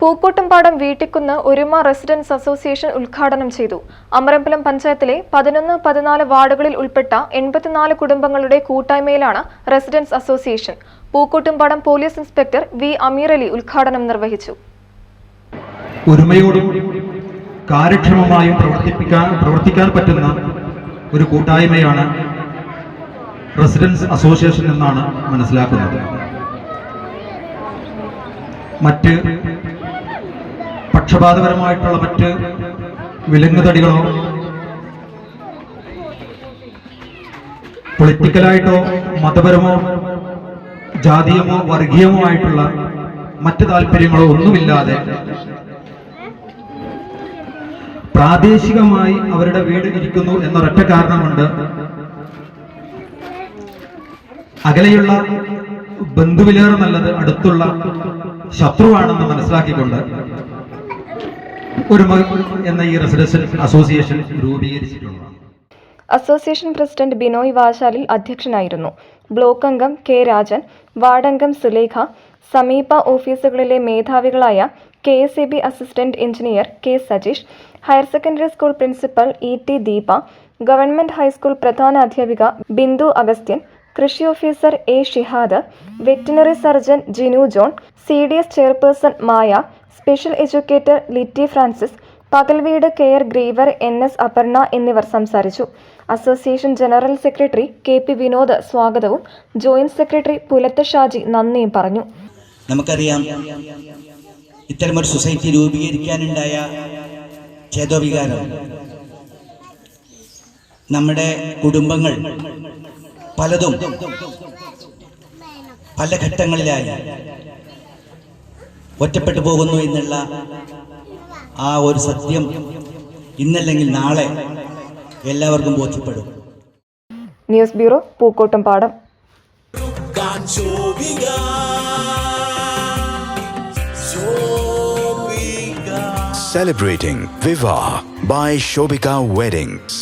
Pookkottumpadam Veettikkunnu Oruma residence association ഉദ്ഘാടനം ചെയ്തു. അമരമ്പലം പഞ്ചായത്തിലെ പതിനൊന്ന് പതിനാല് വാർഡുകളിൽ ഉൾപ്പെട്ട എൺപത്തിനാല് കുടുംബങ്ങളുടെ കൂട്ടായ്മയിലാണ് residence association. Pookkottumpadam police inspector V Ameer Ali ഉദ്ഘാടനം നിർവഹിച്ചു. ഒരുമയോടും കാര്യക്ഷമമായും പ്രവർത്തിപ്പിക്കാൻ പ്രവർത്തിക്കാൻ പറ്റുന്ന ഒരു കൂട്ടായ്മയാണ് റെസിഡൻസ് അസോസിയേഷൻ എന്നാണ് മനസ്സിലാക്കുന്നത്. മറ്റ് പക്ഷപാതപരമായിട്ടുള്ള മറ്റ് വിലങ്ങുതടികളോ പൊളിറ്റിക്കലായിട്ടോ മതപരമോ ജാതീയമോ വർഗീയമോ ആയിട്ടുള്ള മറ്റ് താല്പര്യങ്ങളോ ഒന്നുമില്ലാതെ പ്രാദേശികമായി അവരുടെ വീട് ഇരിക്കുന്നു എന്നൊരൊറ്റ കാരണം കൊണ്ട് അകലെയുള്ള ബന്ധുവിലേറെ നല്ലത് അടുത്തുള്ള ശത്രുവാണെന്ന് മനസ്സിലാക്കിക്കൊണ്ട് ഒരു എന്ന ഈ റെസിഡൻഷ്യൽ അസോസിയേഷൻ രൂപീകരിച്ചിട്ടുള്ളതാണ്. അസോസിയേഷൻ പ്രസിഡന്റ് ബിനോയ് വാശാലിൽ അധ്യക്ഷനായിരുന്നു. ബ്ലോക്ക് അംഗം കെ രാജൻ വാർഡംഗം സുലേഖ സമീപ ഓഫീസുകളിലെ മേധാവികളായ K S E B assistant engineer K Sajeesh higher secondary school principal E T Deepa government high school പ്രധാന അധ്യാപിക ബിന്ദു അഗസ്ത്യൻ കൃഷി officer A Shihad veterinary surgeon Jinu John C D S chairperson Maya special educator Litty Francis പകൽവീട് care giver N S Aparna എന്നിവർ സംസാരിച്ചു. Association general secretary K P Vinod സ്വാഗതവും joint secretary Pulath Shaji നന്ദിയും പറഞ്ഞു. നമുക്കറിയാം ഇത്തരമൊരു സൊസൈറ്റി രൂപീകരിക്കാനുണ്ടായ ചേതോവികാരം. നമ്മുടെ കുടുംബങ്ങൾ പലതും പല ഘട്ടങ്ങളിലായി ഒറ്റപ്പെട്ടു പോകുന്നു എന്നുള്ള ആ ഒരു സത്യം ഇന്നല്ലെങ്കിൽ നാളെ എല്ലാവർക്കും ബോധ്യപ്പെടും ന്യൂസ് ബ്യൂറോ പൂക്കോട്ടം പാടം Celebrating Viva by Shobika Weddings.